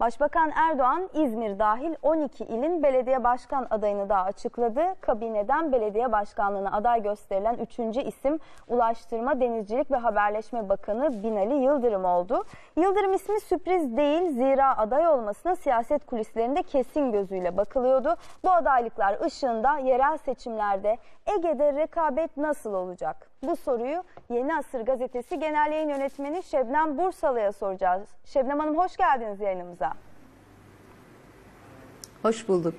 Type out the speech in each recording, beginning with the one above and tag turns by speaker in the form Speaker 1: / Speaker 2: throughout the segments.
Speaker 1: Başbakan Erdoğan İzmir dahil 12 ilin belediye başkan adayını da açıkladı. Kabineden belediye başkanlığına aday gösterilen 3. isim Ulaştırma, Denizcilik ve Haberleşme Bakanı Binali Yıldırım oldu. Yıldırım ismi sürpriz değil zira aday olmasına siyaset kulislerinde kesin gözüyle bakılıyordu. Bu adaylıklar ışığında yerel seçimlerde Ege'de rekabet nasıl olacak? Bu soruyu Yeni Asır Gazetesi Genel Yayın Yönetmeni Şebnem Bursalı'ya soracağız. Şebnem Hanım hoş geldiniz yayınımıza.
Speaker 2: Hoş bulduk.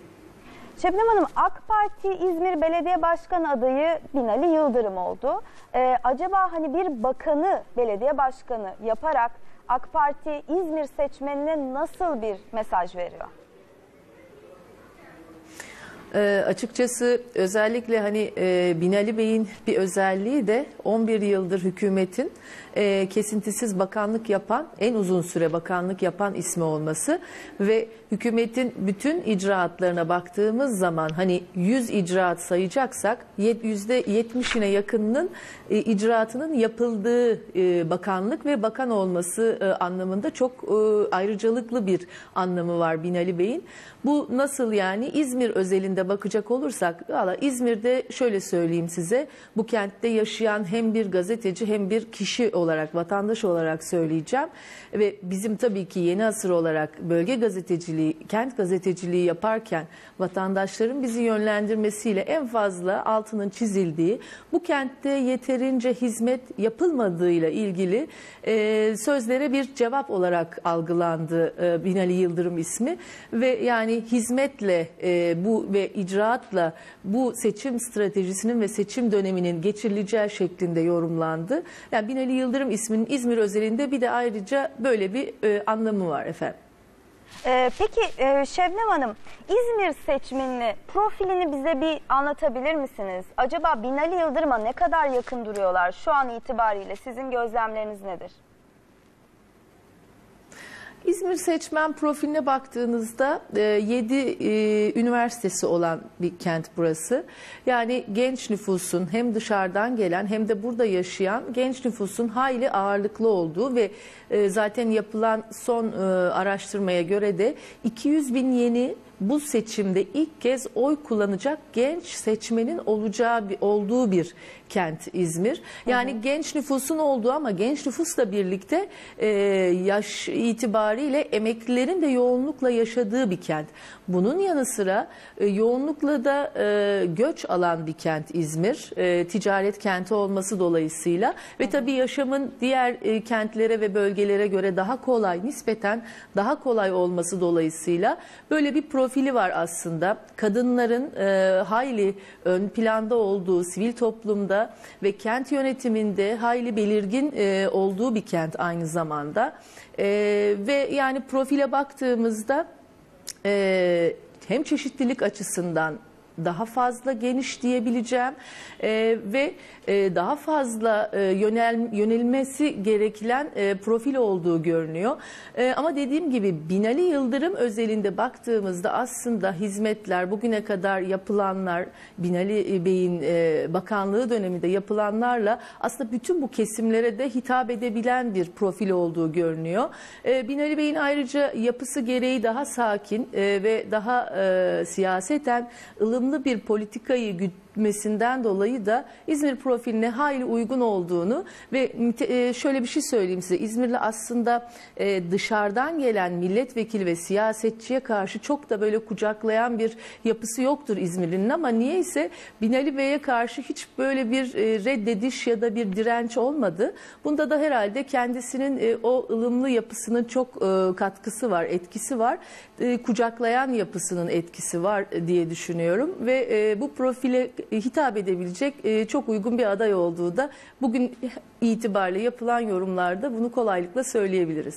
Speaker 1: Şebnem Hanım AK Parti İzmir Belediye Başkanı adayı Binali Yıldırım oldu. Ee, acaba hani bir bakanı belediye başkanı yaparak AK Parti İzmir seçmenine nasıl bir mesaj veriyor?
Speaker 2: Ee, açıkçası özellikle hani e, Binali Bey'in bir özelliği de 11 yıldır hükümetin e, kesintisiz bakanlık yapan, en uzun süre bakanlık yapan ismi olması ve hükümetin bütün icraatlarına baktığımız zaman hani 100 icraat sayacaksak %70'ine yakınının e, icraatının yapıldığı e, bakanlık ve bakan olması e, anlamında çok e, ayrıcalıklı bir anlamı var Binali Bey'in. Bu nasıl yani İzmir özelinde bakacak olursak valla İzmir'de şöyle söyleyeyim size. Bu kentte yaşayan hem bir gazeteci hem bir kişi olarak vatandaş olarak söyleyeceğim. Ve bizim tabii ki yeni asır olarak bölge gazeteciliği kent gazeteciliği yaparken vatandaşların bizi yönlendirmesiyle en fazla altının çizildiği bu kentte yeterince hizmet yapılmadığıyla ilgili e, sözlere bir cevap olarak algılandı e, Binali Yıldırım ismi. Ve yani hizmetle e, bu ve icraatla bu seçim stratejisinin ve seçim döneminin geçirileceği şeklinde yorumlandı. Yani Binali Yıldırım isminin İzmir özelinde bir de ayrıca böyle bir e, anlamı var efendim.
Speaker 1: Ee, peki e, Hanım İzmir seçmenini profilini bize bir anlatabilir misiniz? Acaba Binali Yıldırım'a ne kadar yakın duruyorlar şu an itibariyle sizin gözlemleriniz nedir?
Speaker 2: İzmir seçmen profiline baktığınızda 7 e, üniversitesi olan bir kent burası. Yani genç nüfusun hem dışarıdan gelen hem de burada yaşayan genç nüfusun hayli ağırlıklı olduğu ve e, zaten yapılan son e, araştırmaya göre de 200 bin yeni bu seçimde ilk kez oy kullanacak genç seçmenin olacağı bir, olduğu bir kent İzmir. Yani hı hı. genç nüfusun olduğu ama genç nüfusla birlikte e, yaş itibariyle emeklilerin de yoğunlukla yaşadığı bir kent. Bunun yanı sıra e, yoğunlukla da e, göç alan bir kent İzmir. E, ticaret kenti olması dolayısıyla ve tabii yaşamın diğer e, kentlere ve bölgelere göre daha kolay, nispeten daha kolay olması dolayısıyla böyle bir profili var aslında. Kadınların e, hayli ön planda olduğu sivil toplumda ve kent yönetiminde hayli belirgin e, olduğu bir kent aynı zamanda. E, ve yani profile baktığımızda e, hem çeşitlilik açısından daha fazla geniş diyebileceğim e, ve e, daha fazla e, yönel, yönelmesi gereken e, profil olduğu görünüyor. E, ama dediğim gibi Binali Yıldırım özelinde baktığımızda aslında hizmetler bugüne kadar yapılanlar Binali Bey'in e, bakanlığı döneminde yapılanlarla aslında bütün bu kesimlere de hitap edebilen bir profil olduğu görünüyor. E, Binali Bey'in ayrıca yapısı gereği daha sakin e, ve daha e, siyaseten ılımlı bir politikayı gütmesinden dolayı da İzmir profiline hayli uygun olduğunu ve e, şöyle bir şey söyleyeyim size. İzmirli aslında e, dışarıdan gelen milletvekili ve siyasetçiye karşı çok da böyle kucaklayan bir yapısı yoktur İzmirli'nin ama niyeyse Binali Bey'e karşı hiç böyle bir e, reddediş ya da bir direnç olmadı. Bunda da herhalde kendisinin o ılımlı yapısının çok katkısı var, etkisi var. Kucaklayan yapısının etkisi var diye düşünüyorum ve bu profile hitap edebilecek çok uygun bir aday olduğu da bugün itibariyle yapılan yorumlarda bunu kolaylıkla söyleyebiliriz.